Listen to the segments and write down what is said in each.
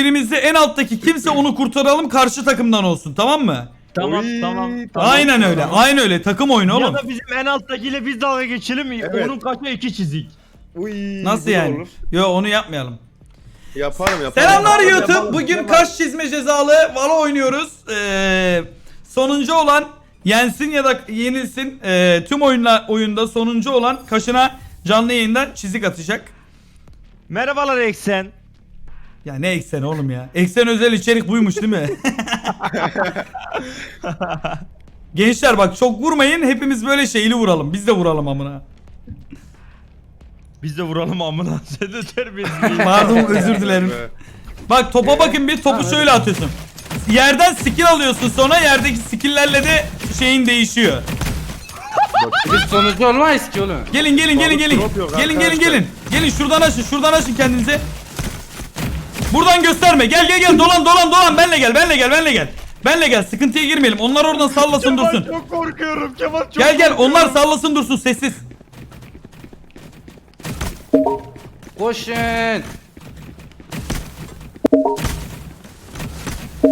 birimizde en alttaki kimse onu kurtaralım karşı takımdan olsun tamam mı? Tamam Oy, tamam. tamam. Aynen öyle. Aynen öyle. Takım oyunu oğlum. Ya da bizim en alttakiyle biz dalga geçelim. Evet. Onun kaçma iki çizik. Uy, Nasıl bu yani? olur. Yo onu yapmayalım. Yaparım yaparım. Selamlar Yaparım, YouTube. yaparım, Bugün yaparım. kaş çizme cezalı Valo oynuyoruz. Ee, sonuncu olan yensin ya da yenilsin. Ee, tüm oyunla oyunda sonuncu olan kaşına canlı yayından çizik atacak. Merhabalar Eksen. Ya ne eksen oğlum ya. Eksen özel içerik buymuş değil mi? Gençler bak çok vurmayın. Hepimiz böyle şeyli vuralım. Biz de vuralım amına. Biz de vuralım amına. Sen de terbiyesiz. Pardon özür dilerim. Bak topa bakın bir topu şöyle atıyorsun. Yerden skill alıyorsun sonra yerdeki skill'lerle de şeyin değişiyor. Biz sonucu olmayız ki oğlum. Gelin gelin gelin Balık gelin. drop yok Gelin gelin arkadaşlar. gelin. Gelin şuradan açın şuradan açın kendinize. Buradan gösterme. Gel gel gel dolan dolan dolan benle gel benle gel benle gel. Benle gel sıkıntıya girmeyelim. Onlar oradan sallasın Kemal dursun. çok korkuyorum. Kemal çok Gel gel korkuyorum. onlar sallasın dursun sessiz. Koşun.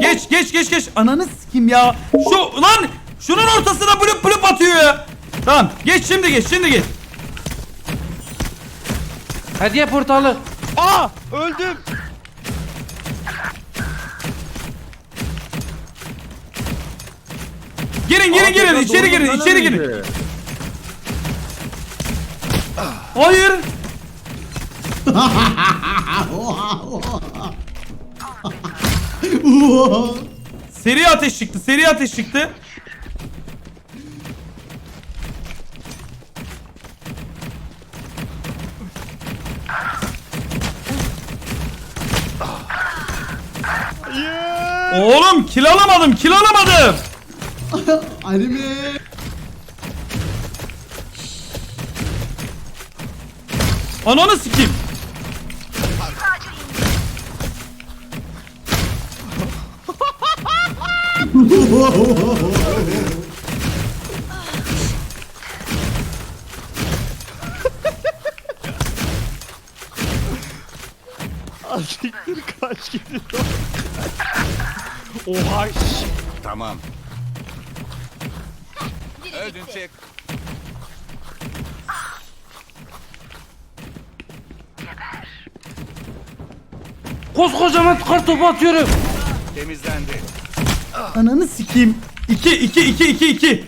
Geç geç geç geç. Ananı kim ya? Şu lan şunun ortasına blüp blüp atıyor ya. Tamam geç şimdi geç şimdi geç. Hediye portalı. Aa öldüm. Girin girin girin içeri girin içeri girin. mıydı? Hayır. seri ateş çıktı seri ateş çıktı. Oğlum kill alamadım kill alamadım. Anime. Ananı sikeyim. Siktir kaç gidiyor. Oha. Tamam. Öldün çık. Koskocaman kar topu atıyorum. Temizlendi. Ananı sikeyim. 2 2 2 2 2.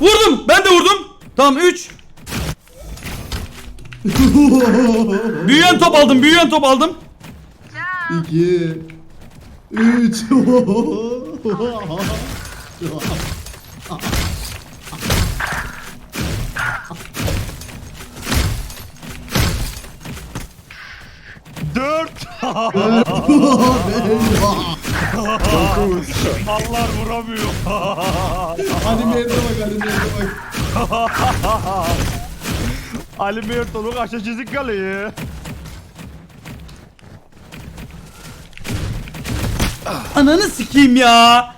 Vurdum. Ben de vurdum. Tamam 3. büyüyen top aldım. Büyüyen top aldım. 2 3 Dört. Mallar vuramıyor. Animeye de bak animeye de bak. Ali Mertoluk aşağı çizik kalıyor. Ananı sikeyim ya.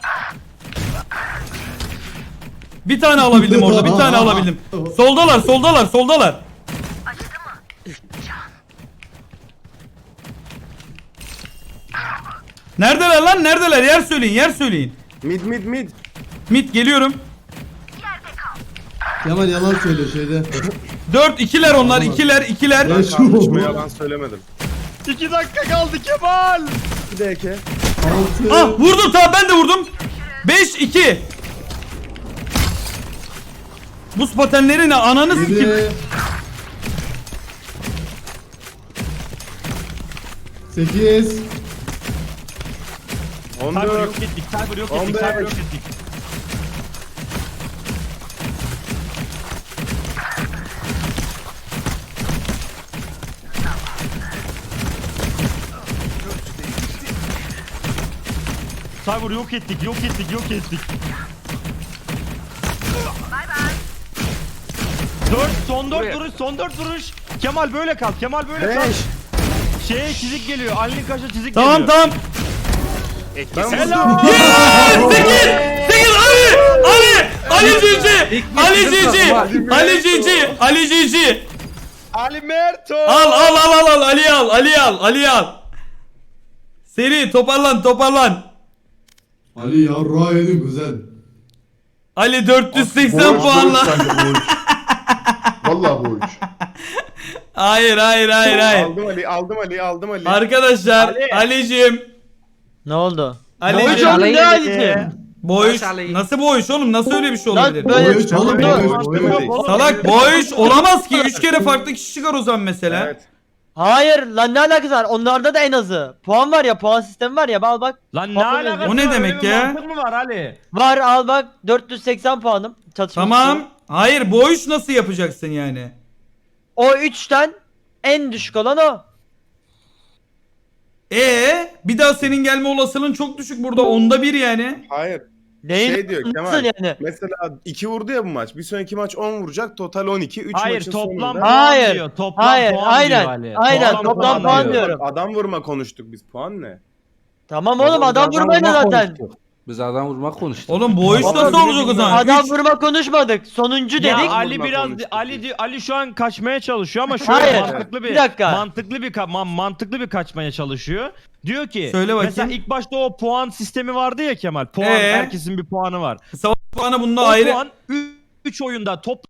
Bir tane alabildim orada. Bir tane alabildim. Soldalar, soldalar, soldalar. Neredeler lan? Neredeler? Yer söyleyin, yer söyleyin. Mid mid mid. Mit geliyorum. Kemal yalan söyle şeyde. 4 ikiler onlar, ikiler, ikiler. Şu Kardeşime yalan söylemedim. İki dakika kaldı Kemal. Bir de eke. 6 Ah vurdum tamam ben de vurdum. 5 2. Buz patenleri ne? Ananı sikeyim. 7 8 Cyber 14. yok ettik. Cyber yok ettik. On Cyber yok ettik. Cyber yok ettik, yok ettik, yok ettik. Son dört Buraya. vuruş, son dört vuruş. Kemal böyle kal, Kemal böyle kal. 5. Şeye çizik geliyor, Ali'nin kaşa çizik Tamam geliyor. tamam. Ben Helal. vurdum. Sekiz! Sekiz Ali! Ali! Ali Cici! Ali Cici! Ali Cici! Ali Cici! Ali Merto. Al al al al al Ali al Ali al Ali al. Seri toparlan toparlan. Ali yedin güzel. Ali 480 puanla. Vallahi bu üç. Hayır hayır hayır hayır. Aldım Ali, aldım Ali, aldım Ali. Arkadaşlar Ali. Ali'cim. Ne oldu? Hocam Alayı ne halisi? Boyuş. Baş. Nasıl boyuş oğlum? Nasıl öyle bir şey olabilir? Lan böyle Boyuş oğlum, Dur. boyuş, boyuş. Salak boyuş olamaz ki. 3 kere farklı kişi çıkar o zaman mesela. Evet. Hayır lan ne alakası var? Onlarda da en azı. Puan var ya puan sistemi var ya al bak. Lan ne Bakın alakası O ne var? demek Öyle bir ya? mantık mı var Ali? Var al bak 480 puanım. Çatışma Tamam. Hayır boyuş nasıl yapacaksın yani? O 3'ten en düşük olan o. Ee, bir daha senin gelme olasılığın çok düşük burada. Onda bir yani. Hayır. Neyin Şey diyor Kemal. yani? Mesela 2 vurdu ya bu maç. Bir sonraki maç 10 vuracak. Total 12. 3 Hayır maçın toplam sonunda. puan Hayır, diyor. Toplam hayır, puan aynen, diyor Ali. aynen, toplam puan diyor. diyorum. Adam vurma konuştuk biz. Puan ne? Tamam oğlum adam vurmaydı zaten. Biz adam vurmak konuştuk. Oğlum boyuş Baba, nasıl olacak o zaman? Adam Üç- vurma konuşmadık. Sonuncu Ya dedik. Ali Vurma biraz konuştuk Ali biz. Ali şu an kaçmaya çalışıyor ama şöyle Hayır, mantıklı bir, bir dakika. mantıklı bir ka- man- mantıklı bir kaçmaya çalışıyor. Diyor ki Söyle bakayım. mesela ilk başta o puan sistemi vardı ya Kemal. Puan Ee? herkesin bir puanı var. Savaş puanı bunda O ayrı. puan 3 oyunda top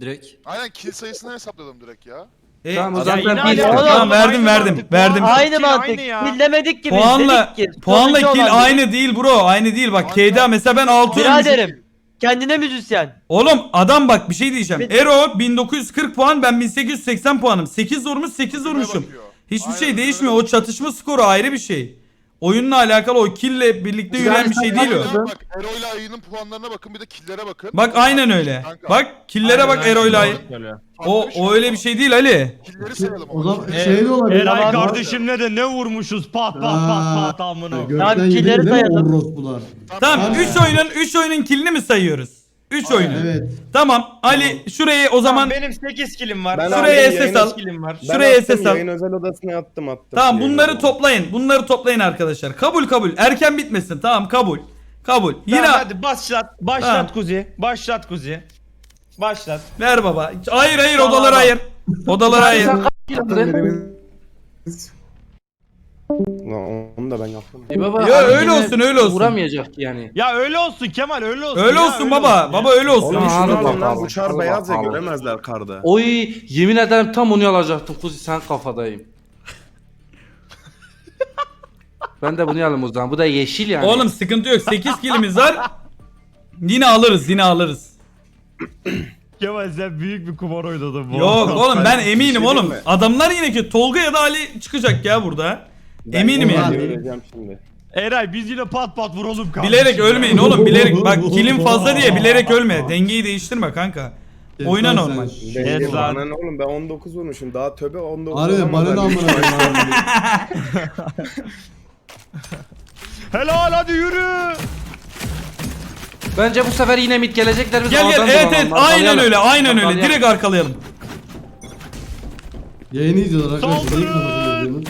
Direkt. Aynen kill sayısını hesapladım direkt ya. E, Tamam o zaman ben bir Tamam verdim aynı verdim verdim. Aynı mantık. aynı ya. Kill demedik ki biz. Puanla dedik ki. puanla kill olan aynı değil bro. Aynı değil bak. KDA mesela ben 6 Biraderim. Kendine müzisyen. Oğlum adam bak bir şey diyeceğim. Bir- Ero 1940 puan ben 1880 puanım. 8 vurmuş 8 vurmuşum. bakıyor. Hiçbir Aynen, şey öyle değişmiyor. O çatışma skoru ayrı bir şey. Oyunla alakalı o kille birlikte yürüyen bir şey değil o. Aynen, Bak Ero ile Ayı'nın puanlarına bakın bir de killere bakın. Bak aynen öyle. Kanka, Bak killere bak Ero'yla Ay- Söyle. O farklı o öyle bir şey değil Ali. Killleri sayalım O ama. zaman şey de olabilir. Eray kardeşimle de ne vurmuşuz pat pat pat Aa, pat amına. Gökten killeri değil mi sayalım. orospular? Tamam. 3 oyunun 3 oyunun killini mi sayıyoruz? 3 oyunu. Evet. Tamam Ali şurayı o zaman benim 8 kilim var. Ben Şuraya aldım, SS al. kilim var. Ben Şuraya attım, SS al. Yayın özel odasına attım attım. Tamam Yayın bunları özel. toplayın. Bunları toplayın arkadaşlar. Kabul kabul. Erken bitmesin. Tamam kabul. Kabul. Yine Tamam, hadi başlat. Başlat Tamam. Kuzi. Başlat Kuzi. Başlat. ver baba. Hayır hayır Tamam, odaları baba. ayır. Odaları ayır. Lan onu da ben yaptım. E baba, Ali öyle yine olsun, öyle olsun. Vuramayacak ki yani. Ya öyle olsun Kemal öyle olsun. Öyle ya, olsun baba. olsun ya. Baba öyle olsun. Oğlum şunu alın lan bakalım, bu çar beyaz ya bakalım. göremezler karda. Oy yemin ederim tam onu alacaktım Kuzi sen kafadayım. ben de bunu alayım o zaman. Bu da yeşil yani. Oğlum sıkıntı yok. 8 kilimiz var. Yine alırız. Yine alırız. Kemal sen büyük bir kumar oynadın bu. Yok oğlum ben şey eminim oğlum. Adamlar yine ki Tolga ya da Ali çıkacak ya burada. Eminim yani. şimdi. Eray biz yine pat pat vuralım kardeşim. Bilerek ölmeyin oğlum. Bilerek bak kilim fazla diye bilerek ölme. Dengeyi değiştirme kanka. Oyna normal. Denge Yes, lan. bana ne oğlum ben 19 vurmuşum daha töbe 19 Harbi bana ne amına koyayım. Helal hadi yürü. Bence bu sefer yine mid gelecekler. Biz Gel gel A'dan evet dolanalım, evet aynen arkalayalım. öyle aynen öyle. Arkalayalım. Direkt arkalayalım. Yayını izliyorlar arkadaşlar. Saldırın!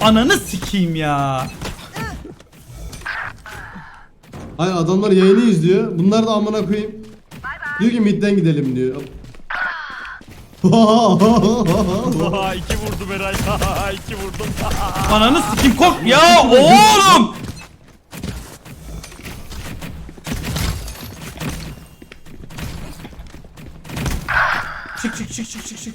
Ananı sikeyim ya. Hayır adamlar yayını izliyor. Bunlar da amına koyayım. Diyor ki midden gidelim diyor. Aa, iki vurdum Eray. iki vurdum. Ananı sikeyim kork ya oğlum. Çık çık çık çık çık çık.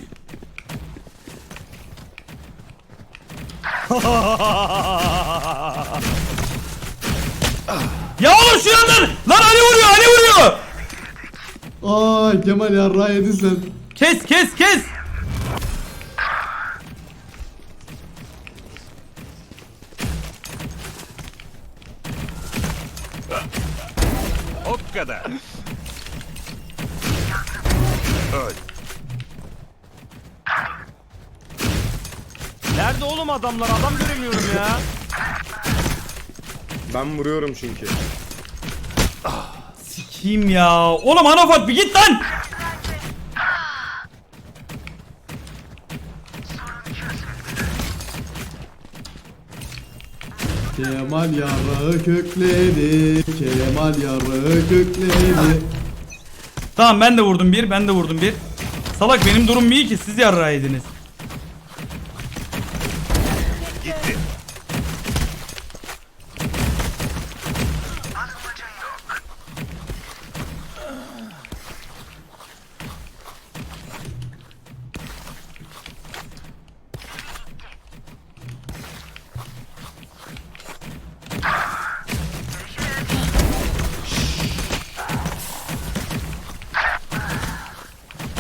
Ya oğlum şu yandan! Lan Ali vuruyor Ali vuruyor! Ay Kemal yarrağı yedin sen. Kes kes kes! O kadar. Oğlum adamlar? Adam göremiyorum ya. Ben vuruyorum çünkü. Kim ya? Oğlum Anafat bir git lan. Kemal yarrağı kökledi. Kemal yarrağı kökledi. Tamam ben de vurdum bir, ben de vurdum bir. Salak benim durum iyi ki siz yarrağı yediniz. Gitti.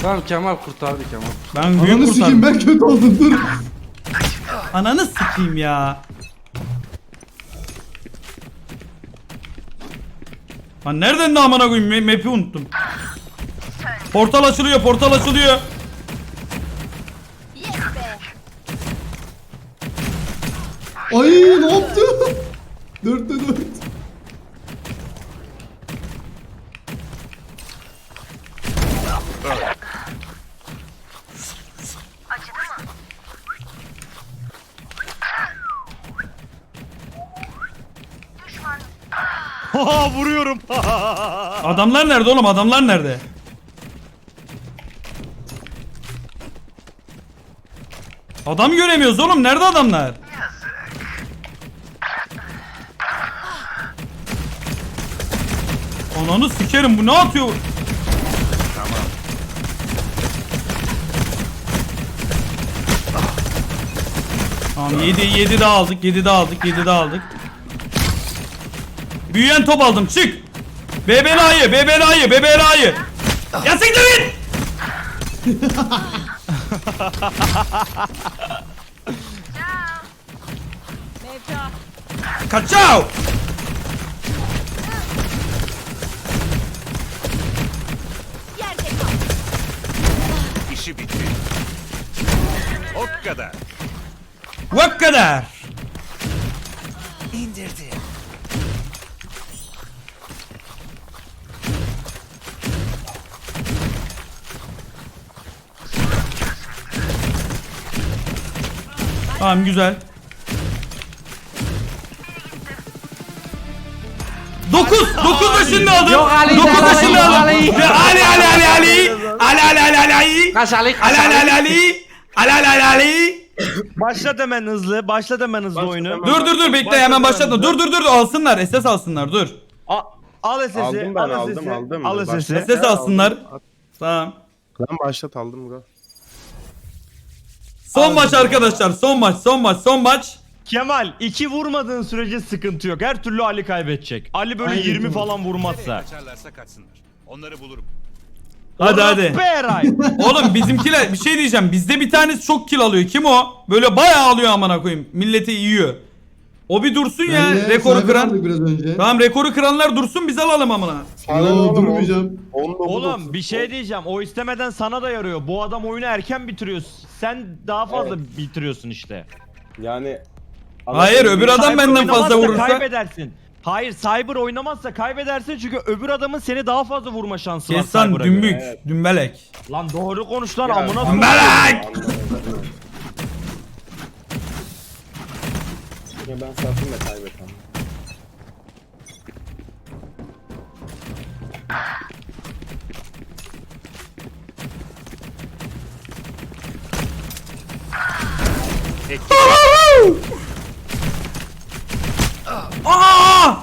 Tamam Kemal kurtardı Kemal. Ben büyük Ananı kurtardım. sikeyim ben kötü oldum dur. Ananı sikeyim ya. Lan nereden de amına koyayım Ma- map'i unuttum. Portal açılıyor, portal açılıyor. Ay ne yaptı? Dörtte dört. Ha vuruyorum. Adamlar nerede oğlum? Adamlar nerede? Adam göremiyoruz oğlum. Nerede adamlar? Ananı sikerim bu ne atıyor? Tamam 7 7 de aldık 7 de aldık 7 de aldık. Büyüyen top aldım çık. BBLA'yı BBLA'yı BBLA'yı. Ya siktir git. Kaçao. İşi bitti. O kadar. Bu kadar. Tamam güzel. 9 9 da şimdi aldım. Yok Ali, 9 da Ali, şimdi aldım. Ali. Ali Ali Ali Ali. Ali Ali Ali Ali Ali. Kaç Ali kaç Ali Ali Ali Ali. Ali. Ali. Başlat hemen hızlı. Başlat hemen hızlı oyunu. Dur dur dur bekle hemen başlatma. Dur dur dur alsınlar. SS alsınlar dur. Al SS'i. Aldım ben, al aldım, aldım. Al. SS'i. SS alsınlar. Tamam. Lan başlat aldım Son maç arkadaşlar. Son maç. Son maç. Son maç. Kemal iki vurmadığın sürece sıkıntı yok. Her türlü Ali kaybedecek. Ali böyle Aynen 20 öyle. falan vurmazsa. Kaçarlarsa kaçsınlar. Onları bulurum. Hadi hadi. Be Eray. Oğlum bizimkiler bir şey diyeceğim. Bizde bir tanesi çok kill alıyor. Kim o? Böyle bayağı alıyor amına koyayım. Milleti yiyor. O bir dursun ya. Ben de rekoru cyber kıran. aldık biraz önce. Tamam rekoru kıranlar dursun biz alalım amına. Yo durmayacağım. Oğlum bir şey diyeceğim. O istemeden sana da yarıyor. Bu adam oyunu erken bitiriyor. Sen daha fazla bitiriyorsun işte. Yani Hayır öbür adam Cyber benden fazla oynamazsa vurursa. Kaybedersin. Hayır Cyber oynamazsa kaybedersin çünkü öbür adamın seni daha fazla vurma şansı var Kes lan Cyber'a dümbük. göre. Dümbelek. Lan doğru konuş lan amına koyayım. Dümbelek. Ya ben satayım da kaybetmem. Aa!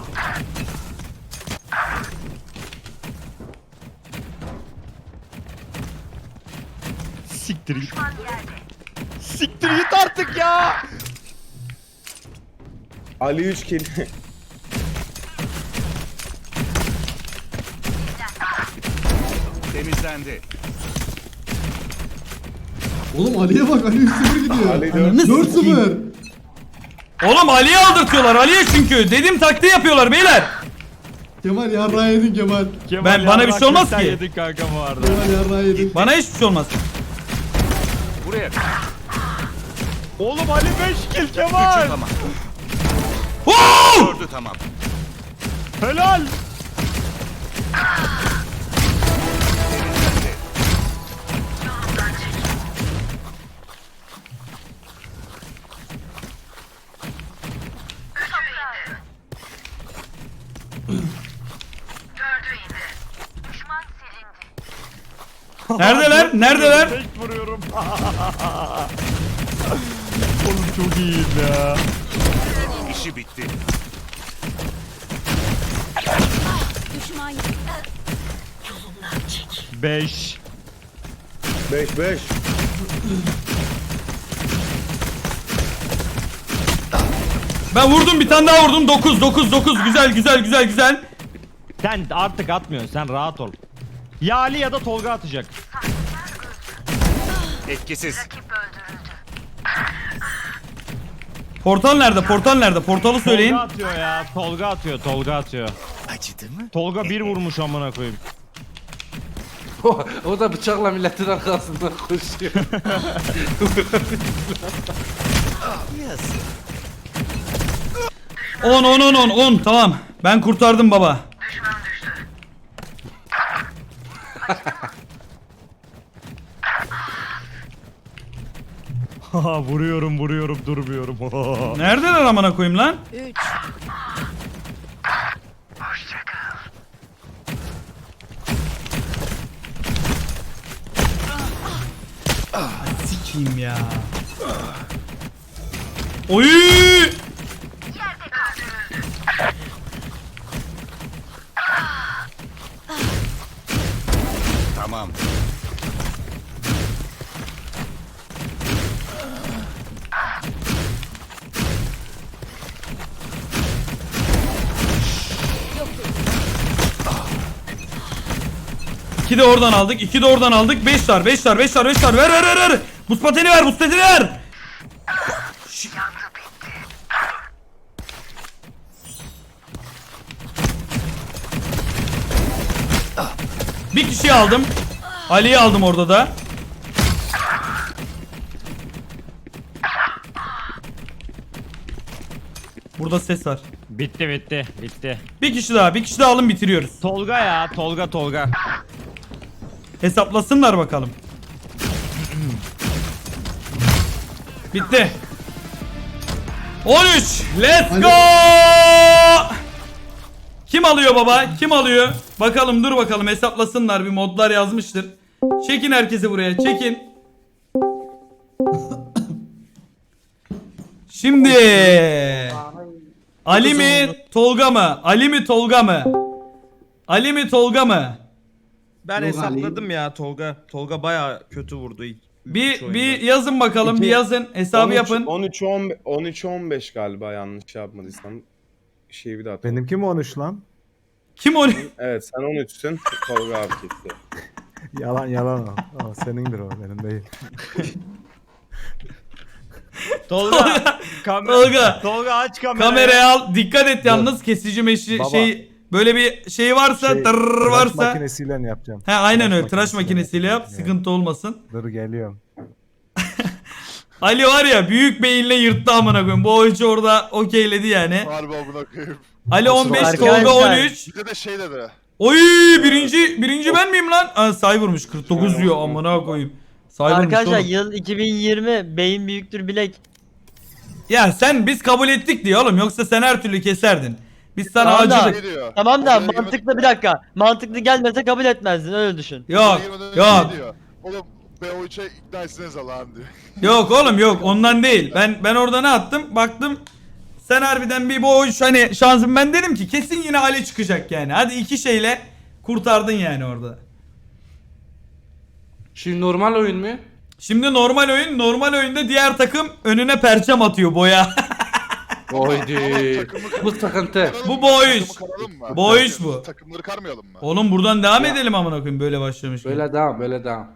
Siktir git. Siktir git artık ya. Ali 3 kill. Temizlendi. Oğlum Ali'ye bak Ali 3-0 gidiyor. Ali Ananı 4. sikeyim. 4-0. Oğlum Ali'ye aldırtıyorlar. Ali'ye çünkü. Dediğim taktiği yapıyorlar beyler. Kemal yarrağı yedin Kemal. Kemal Ben- bana bir şey olmaz ki. yedin kanka bu arada. Kemal yarrağı yedin. Bana hiçbir şey olmaz. Buraya. Oğlum Ali 5 kill Kemal. Oo! Dördü tamam. Helal. Neredeler? Neredeler? Tek vuruyorum. Oğlum çok iyiyim ya. İşi bitti. Düşman 5. 5 5. Ben vurdum bir tane daha vurdum. 9 9 9 güzel güzel güzel güzel. Sen artık atmıyorsun sen rahat ol. Ya Ali ya da Tolga atacak. Etkisiz. Portal nerede? Portal nerede? Portalı söyleyin. Tolga atıyor ya. Tolga atıyor. Tolga atıyor. Acıdı mı? Tolga bir vurmuş amına koyayım. O, o da bıçakla milletin arkasından koşuyor. 10 10 10 10 10 tamam. Ben kurtardım baba. Haha vuruyorum vuruyorum durmuyorum. Neredeler amına koyayım lan? 3. Sikiyim ya. Oy! De oradan aldık. iki de oradan aldık. 5 var 5 var 5 var 5 var. Ver ver ver ver. Buz pateni ver buz pateni ver. Şş. Bir kişiyi aldım. Ali'yi aldım orada da. Burada ses var. bitti bitti bitti. Bir kişi daha, bir kişi daha alın bitiriyoruz. Tolga ya Tolga Tolga. Hesaplasınlar bakalım. Bitti. 13. Let's go. Kim alıyor baba? Kim alıyor? Bakalım dur bakalım hesaplasınlar bir modlar yazmıştır. Çekin herkesi buraya çekin. Şimdi Ali mi Tolga mı? Ali mi Tolga mı? Ali mi Tolga mı? Ben Yok hesapladım ya Tolga. Tolga baya kötü vurdu ilk. Bir oyunda. bir yazın bakalım, bir İki- yazın. Hesabı yapın. 13 13 13 15 galiba yanlış yapmadıysam. Şeyi bir daha. atalım. Benimki mi 13 lan? Kim o? Evet sen 13'sün. Tolga abi ketti. Yalan yalan o. o senindir o benim değil. Tolga. Tolga. Tolga aç kamerayı. Kamerayı al. Dikkat et yalnız kesici meşi Baba. şey böyle bir şey varsa Şey, tırrrr tıraş varsa. makinesiyle yapacağım? He aynen tıraş öyle. Tıraş makinesiyle yap. yapacağım. Sıkıntı olmasın. Dur geliyorum. Ali var ya büyük beyinle yırttı amına koyayım. Bu oyuncu orada okeyledi yani. Harbi amına koyayım. Ali 15, Arkadaşlar. Tolga 13. Bir de de şey dedi. Oy birinci birinci ben miyim lan? Aa, say vurmuş 49 diyor amına koyayım. Say vurmuş Arkadaşlar oğlum. yıl 2020 beyin büyüktür bilek. Ya sen biz kabul ettik diye oğlum yoksa sen her türlü keserdin. Biz sana Tamam da- acıdık. Şey diyor. Tamam da Oraya mantıklı bir dakika. Mantıklı gelmese kabul etmezdin öyle düşün. Yok Oraya girmeden önce yok. şey diyor. Oğlum BO3'e ikna etsiniz Allah'ım diyor. Yok oğlum yok ondan değil. Ben ben orada ne attım? Baktım sen harbiden bir bu oyun hani şansım ben dedim ki kesin yine Ali çıkacak yani. Hadi iki şeyle kurtardın yani orada. Şimdi normal oyun mu? Şimdi normal oyun normal oyunda diğer takım önüne perçem atıyor boya. Oydi. Bu sıkıntı. Karalım Bu mı? boy iş. Takımı karalım mı? Boy iş bu. Takımları karmayalım mı? Oğlum buradan devam edelim amına koyayım böyle başlamış. Böyle devam böyle devam.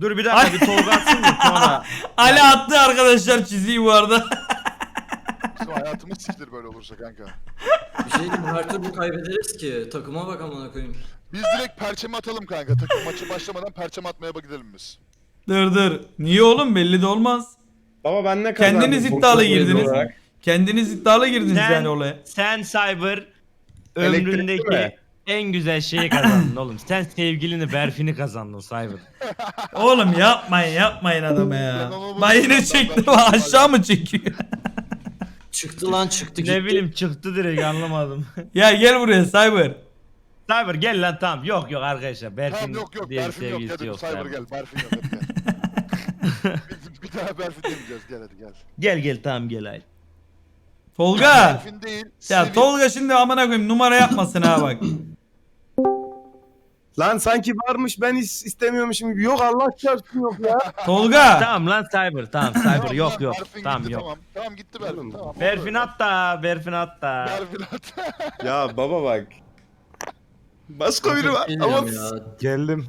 Dur bir dakika bir Tolga atsın da sonra. Ali attı arkadaşlar çiziyi bu arada. Bizim hayatımız sikilir böyle olursa kanka. Bir şey diyeyim her türlü kaybederiz ki. Takıma bak amına koyayım. Biz direkt perçemi atalım kanka. Takım maçı başlamadan perçem atmaya bak gidelim biz. dur dur. Niye oğlum belli de olmaz. Baba ben ne kazandım? Kendiniz iddialı girdiniz. olarak? Kendiniz iddialı girdiniz Sen- yani olaya. Sen Cyber Elektrikli mi? ömründeki en güzel şeyi kazandın oğlum. Sen sevgilini Berfin'i kazandın Cyber. Oğlum yapmayın yapmayın adama ya. Ben yine buldum, çekti ben- bak aşağı mı çekiyor? Çıktı lan çıktı gitti. ne bileyim çıktı direkt anlamadım. ya gel buraya Cyber. Cyber gel lan tamam. Yok yok arkadaşlar. Berfin Tamam yok yok diye bir Berfin yok sevgilisi yok. Cyber Cyber. gel Berfin yok hadi gel. bir, bir daha Berfin demeyeceğiz gel hadi gel. Gel gel tamam gel haydi. Tolga. Değil. Ya Sivil. Tolga şimdi amına koyayım numara yapmasın ha bak. Lan sanki varmış ben is- istemiyormuşum gibi. Yok Allah çarpsın yok ya. Tolga. Tamam lan Cyber tamam Cyber Tamam yok yok. Berfin Tamam gitti, yok. Tamam tamam gitti Berfin tamam. Berfin hatta Berfin hatta. Berfin at. ya baba bak. Başka biri var ama Bilmiyorum ya. Geldim.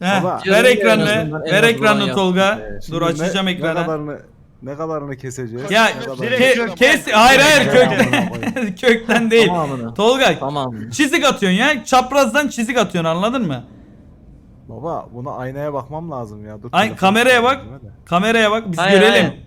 Heh, Baba. ver ekranını. Ver ekranını. Tolga. Ee, Dur açacağım ekranı. Ne kadarını, keseceğiz? Ya Ne kadarını- direkt- ke- kes hayır hayır kökten kökten değil. Tamamını. Tolga Tamam. çizik atıyorsun ya. Çaprazdan çizik atıyorsun anladın mı? Baba buna aynaya bakmam lazım ya. Dur, Ay kameraya bak. hadi. Kameraya bak biz Hayır, görelim. hayır.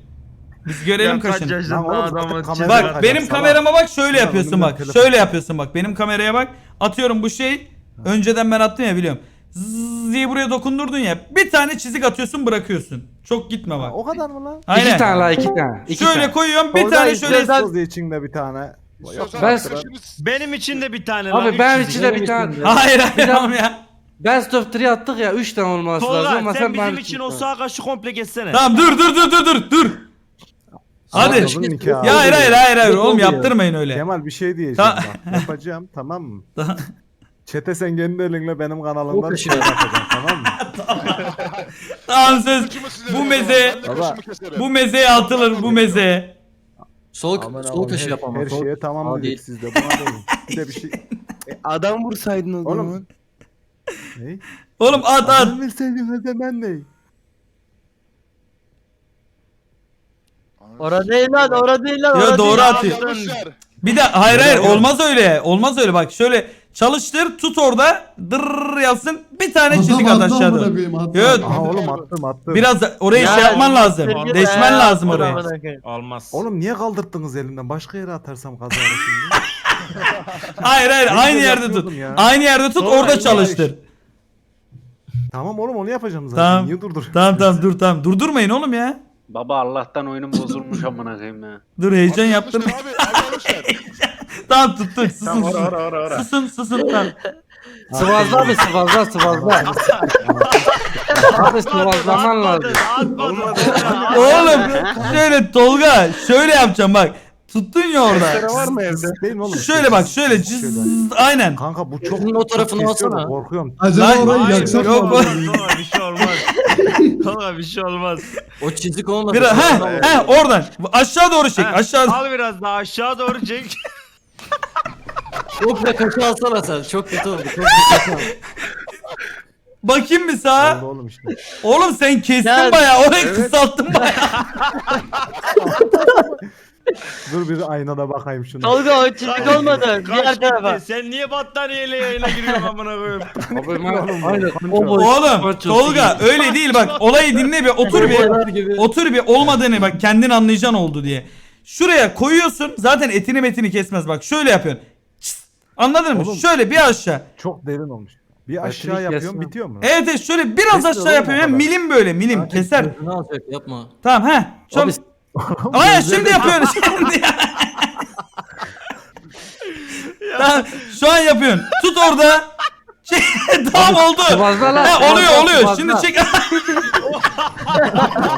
Biz görelim Ya kaç kaşını. yaşında Lan oğlum zaten adamı kamera- çizer. Bak benim kamerama bak şöyle yapıyorsun bak. telefon- Şöyle yapıyorsun bak. Benim kameraya bak. Atıyorum bu şey. Önceden ben attım ya biliyorum. Zzz diye buraya dokundurdun ya. Bir tane çizik atıyorsun bırakıyorsun. Çok gitme bak. O kadar mı lan? Aynen. İki tane la iki tane. İki Şöyle tane. koyuyorum bir Tolga tane şöyle. soz içinde bir tane. Ben- Benim için de bir tane lan. Abi üç ben çizik. içinde bir tane. Hayır hayır tamam ya. Best of 3 attık ya 3 tane olması lazım Tolga ama sen sen bizim için o sağ kaşı komple geçsene. Tamam dur dur dur dur dur dur. Hadi. Nikahı. Ya hayır hayır hayır hayır oğlum yaptırmayın öyle. Kemal bir şey diyeceğim Ta- bak. Yapacağım tamam mı? Çete sen kendi elinle benim O kanalımdan şey yapacaksın tamam mı? Tamam söz. Bu o meze Baba, bu mezeye atılır bu mezeye. Sol, Aman sol aman, kaşı her, yap ama. her sol- şeye tamam Aa, dedik değil. siz de buna deyin. Bir de bir şey. adam vursaydın o Oğlum. zaman. Ne? Oğlum at at. Ben bilseydim ne zaman ne? Orada değil lan orada değil lan. Ya orada doğru değil. atıyor. Bir de hayır hayır olmaz öyle. Olmaz öyle bak şöyle çalıştır tut orada dırr yapsın bir tane çizik at Adam aşağıda. amına koyayım. Evet. Aha oğlum attım attım. Biraz da oraya Ya, şey yapman lazım. git Deşmen ya, lazım oraya. amına koyayım. Olmaz. Oğlum niye kaldırttınız elimden? Başka yere atarsam kazara şimdi. Hayır hayır Ne aynı yerde tut. yapıyordum ya. Aynı yerde tut orada aynı çalıştır. tamam oğlum onu yapacağım zaten. Tamam. Niye durdur? Tamam tamam dur tamam. Durdurmayın oğlum ya. Baba Allah'tan oyunum bozulmuş amına koyayım ya. Dur heyecan yaptım. Abi yer. tamam tuttuk. Susun Tamam ora ora ora ora. Susun susun tamam. Sıvazla abi sıvazla sıvazla. abi sıvazlaman lazım. Oğlum şöyle Tolga şöyle yapacağım bak. Tuttun ya orada. var mı evde? Değil mi oğlum? Şöyle bak şöyle cız, aynen. Kanka bu çok o tarafını kesiyor da alsana. Korkuyorum. Acaba Lan- orayı Hayır, yaksak yok, mı? o- Tolga bir şey olmaz. Tolga bir şey olmaz. O çizik olmasa. Bir, he, sonra- he, oradan. Aşağı doğru çek. Ha, Aşağı. Al biraz daha aşağı doğru çek. Komple kaşı alsana sen. Çok kötü oldu. Kaşı al. Bakayım bir sağa. Oldu oğlum işte. Oğlum sen kestin Ya- bayağı. Orayı kısalttın bayağı. Dur bir aynada bakayım şuna. Tolga o çizik olmadı. Kaç Diğer gitti? tarafa. Sen niye battaniyeyle yayına giriyorsun amına koyayım? Aynen. o boy- Oğlum Çok Tolga öyle değil bak. Olayı dinle bir. Otur bir. Otur bir olmadığını bak kendin anlayacaksın oldu diye. Şuraya koyuyorsun. Zaten etini metini kesmez bak. Şöyle yapıyorsun. Çıt. Anladın mı? Oğlum. Şöyle bir aşağı. Çok derin olmuş. Bir aşağı yapıyorum kesme. bitiyor mu? Evet evet şöyle biraz Kesiyor aşağı oğlum yapıyorum. o kadar. Milim böyle milim keser. Gözünü alacak yapma. Tamam he. Çok... Abi Aya şimdi yapıyorsun şimdi. tamam şu an yapıyorsun. Tut orada. Şey, tamam oldu. Sıvazla lan. He, oluyor sıvazla, oluyor. sıvazla. Şimdi çek.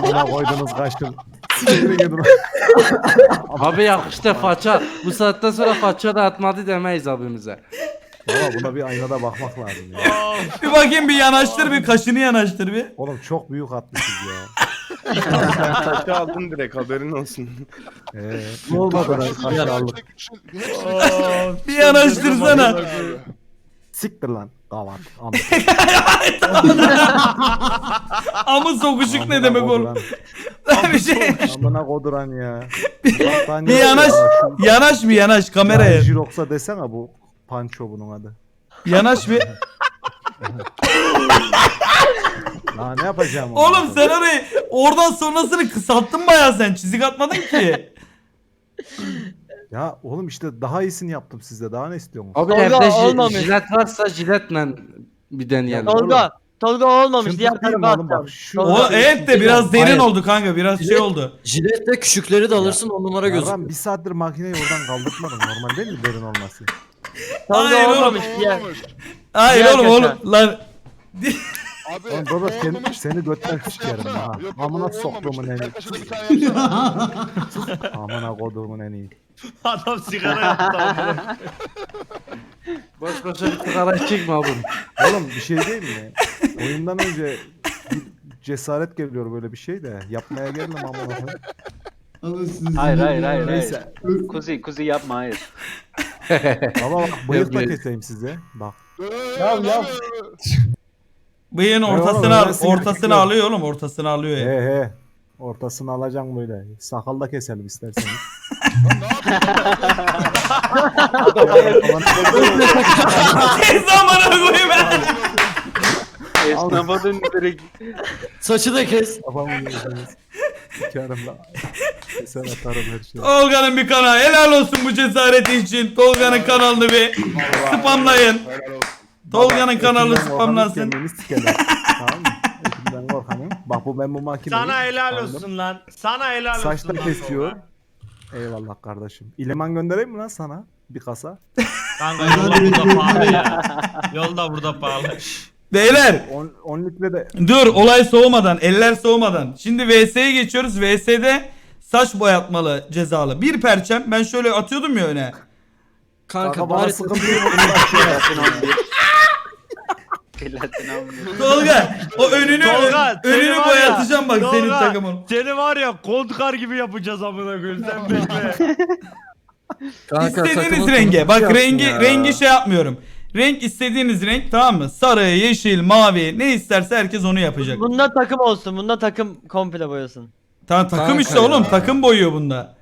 Buna koydunuz kaçtım. Abi yakıştı faça. Bu saatten sonra faça da atmadı demeyiz abimize. Baba buna bir aynada bakmak lazım ya. bir bakayım bir yanaştır bir kaşını yanaştır bir. Oğlum çok büyük atmışız ya. Saçı aldın direkt haberin olsun. Ee, Ne olmadı kadar lan? kaşar Gel aldık. Hepsini Bir yanaştırsana. Siktir lan. Kavat. Am. Amı sokuşuk ne demek oğlum? bir şey. Amına koduran ya. Bir yanaş. Yanaş bir yanaş kameraya. Jirox'a desene bu. Pancho bunun adı. Yanaş bir. Daha ne yapacağım? ondan Oğlum sen orayı oradan sonrasını kısalttın bayağı sen. Çizik atmadın ki. Ya oğlum işte daha iyisini yaptım sizde. Daha ne istiyorsunuz? Abi Tolga, evde ji- olmamış. jilet varsa jiletle bir deneyelim. Tolga. Tolga olmamış. Diğer tarafa oğlum atacağım. şu- Tolga- O evet de biraz derin Hayır. oldu kanka. Biraz şey oldu. Jiletle küçükleri de alırsın on numara gözüküyor. Yarram bir saattir makineyi oradan kaldırtmadım. Normal değil mi derin olması? Tolga Hayır oğlum. olmamış. Diğer. Hayır Diğer oğlum oğlum lan. Abi Oğlum baba seni, olmamış. seni götten Diğer kaşığı sikerim yapsana. ha. Yok, yok, Amına olmamış. soktuğumun en Diğer iyi. kaşığı bir tane yapsana. Amına koduğumun en iyi. Adam sigara yaptı amına. Boş boşa bir sigara içecek mi abi? Oğlum bir şey değil mi? Oyundan önce bir cesaret geliyor böyle bir şey de. Yapmaya gelmem amına koyayım. Alın sizi. Hayır hayır hayır. Neyse. hayır. Kuzi kuzi yapma hayır. Baba bak bıyık da keseyim size. Bak. Ya ya. Bıyığın oğlum, ortasını al, ortasını alıyor oğlum. Ortasını alıyor ya. He he. Ortasını alacağım böyle. Sakal da keselim isterseniz. Ne zamana koyayım ben. Esnafa dön direkt. Saçı da kes. Kafamı yiyorsunuz. Sikerim la. Keser atarım her şeyi. Tolga'nın bir kanalı. Helal olsun bu cesareti için. Tolga'nın kanalını bir spamlayın. Tolga'nın kanalı Etinden korkanın spamlansın. Kendini tamam mı? Etinden korkanın. Bak bu ben bu makineyi. Sana helal olsun lan. Sana helal olsun. Saçta lan kesiyor. Tolga. Eyvallah kardeşim. İleman göndereyim mi lan sana? Bir kasa. Kanka yolda burada pahalı ya. Yolda burada pahalı. Beyler 10 litre de dur olay soğumadan eller soğumadan. Şimdi VS'ye geçiyoruz. VS'de saç boyatmalı cezalı. Bir perçem ben şöyle atıyordum ya öne. Kanka Kanka bari sıkıntı yok. Platin almıyor. Tolga o önünü Tolga seni önünü var ya, boyatacağım bak senin Tolga, takımın. Seni var ya kontkar gibi yapacağız amına koyayım sen bekle. Kanka, İstediğiniz renge. Bak rengi ya. rengi şey yapmıyorum. Renk istediğiniz renk tamam mı? Sarı, yeşil, mavi ne isterse herkes onu yapacak. Bunda takım olsun. Bunda takım komple boyasın. Tamam takım Kanka işte ya. oğlum takım boyuyor bunda.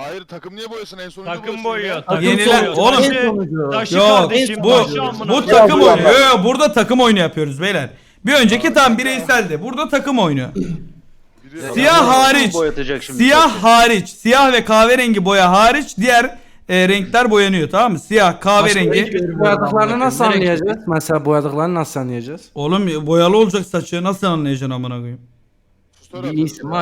Hayır takım niye boyasın en sonunda Takım boyuyor. Takım Yenilen- oğlum- Taşı, taşı Yok kardeşim. bu taşı amına bu koyayım. takım oyunu. Yo, yo, burada takım oyunu yapıyoruz beyler. Bir önceki tam bireyseldi. Burada takım oyunu. Biri- Siyah hariç. Boyatacak şimdi. Siyah hariç. Siyah ve kahverengi boya hariç diğer e, renkler boyanıyor tamam mı? Siyah, kahverengi. Boyadıklarını nasıl anlayacağız? Mesela boyadıklarını nasıl anlayacağız? Oğlum boyalı olacak saçı nasıl anlayacaksın amına koyayım? Sustur Bir abi. isim var.